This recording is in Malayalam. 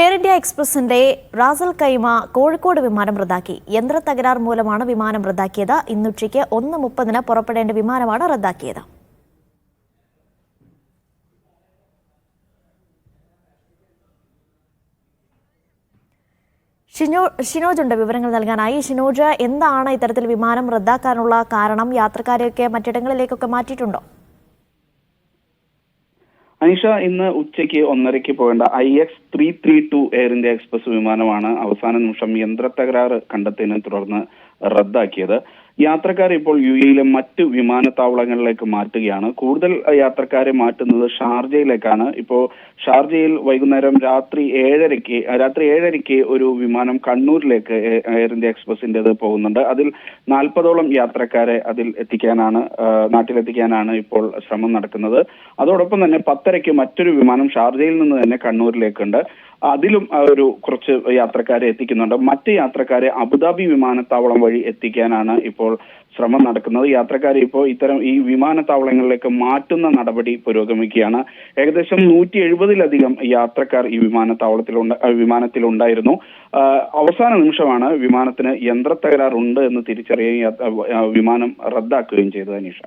എയർ ഇന്ത്യ എക്സ്പ്രസിന്റെ റാസൽ കൈമ കോഴിക്കോട് വിമാനം റദ്ദാക്കി. യന്ത്ര തകരാർ മൂലമാണ് വിമാനം റദ്ദാക്കിയത്. ഇന്നുച്ചയ്ക്ക് ഒന്ന് മുപ്പതിന് പുറപ്പെടേണ്ട വിമാനമാണ് റദ്ദാക്കിയത്. ഷിനോ ഷിനോജ് വിവരങ്ങൾ നൽകാനായി. ഷിനോജ് എന്താണ് ഇത്തരത്തിൽ വിമാനം റദ്ദാക്കാനുള്ള കാരണം? യാത്രക്കാരെയൊക്കെ മറ്റിടങ്ങളിലേക്കൊക്കെ മാറ്റിയിട്ടുണ്ടോ? അനിഷ ഇന്ന് ഉച്ചയ്ക്ക് ഒന്നരയ്ക്ക് പോകേണ്ട I X three three two Air India Express വിമാനമാണ് അവസാന നിമിഷം യന്ത്രത്തകരാറ് കണ്ടെത്തിയതിനെ തുടർന്ന് റദ്ദാക്കിയത്. യാത്രക്കാരെ ഇപ്പോൾ യു എയിലെ മറ്റ് വിമാനത്താവളങ്ങളിലേക്ക് മാറ്റുകയാണ്. കൂടുതൽ യാത്രക്കാരെ മാറ്റുന്നത് ഷാർജയിലേക്കാണ്. ഇപ്പോൾ ഷാർജയിൽ വൈകുന്നേരം രാത്രി ഏഴരയ്ക്ക് രാത്രി ഏഴരയ്ക്ക് ഒരു വിമാനം കണ്ണൂരിലേക്ക് എയർ ഇന്ത്യ എക്സ്പ്രസിന്റെത് പോകുന്നുണ്ട്. അതിൽ നാൽപ്പതോളം യാത്രക്കാരെ അതിൽ എത്തിക്കാനാണ് നാട്ടിലെത്തിക്കാനാണ് ഇപ്പോൾ ശ്രമം നടക്കുന്നത്. അതോടൊപ്പം തന്നെ പത്തരയ്ക്ക് മറ്റൊരു വിമാനം ഷാർജയിൽ നിന്ന് തന്നെ കണ്ണൂരിലേക്കുണ്ട്. അതിലും ഒരു കുറച്ച് യാത്രക്കാരെ എത്തിക്കുന്നുണ്ട്. മറ്റ് യാത്രക്കാരെ അബുദാബി വിമാനത്താവളം വഴി എത്തിക്കാനാണ് ഇപ്പോൾ ശ്രമം നടക്കുന്നത്. യാത്രക്കാരെ ഇപ്പോൾ ഇത്തരം ഈ വിമാനത്താവളങ്ങളിലേക്ക് മാറ്റുന്ന നടപടി പുരോഗമിക്കുകയാണ്. ഏകദേശം നൂറ്റി എഴുപതിലധികം യാത്രക്കാർ ഈ വിമാനത്താവളത്തിലുണ്ട് വിമാനത്തിലുണ്ടായിരുന്നു. അവസാന നിമിഷമാണ് വിമാനത്തിന് യന്ത്രത്തകരാറുണ്ട് എന്ന് തിരിച്ചറിയുകയും വിമാനം റദ്ദാക്കുകയും ചെയ്തത് അനീഷ.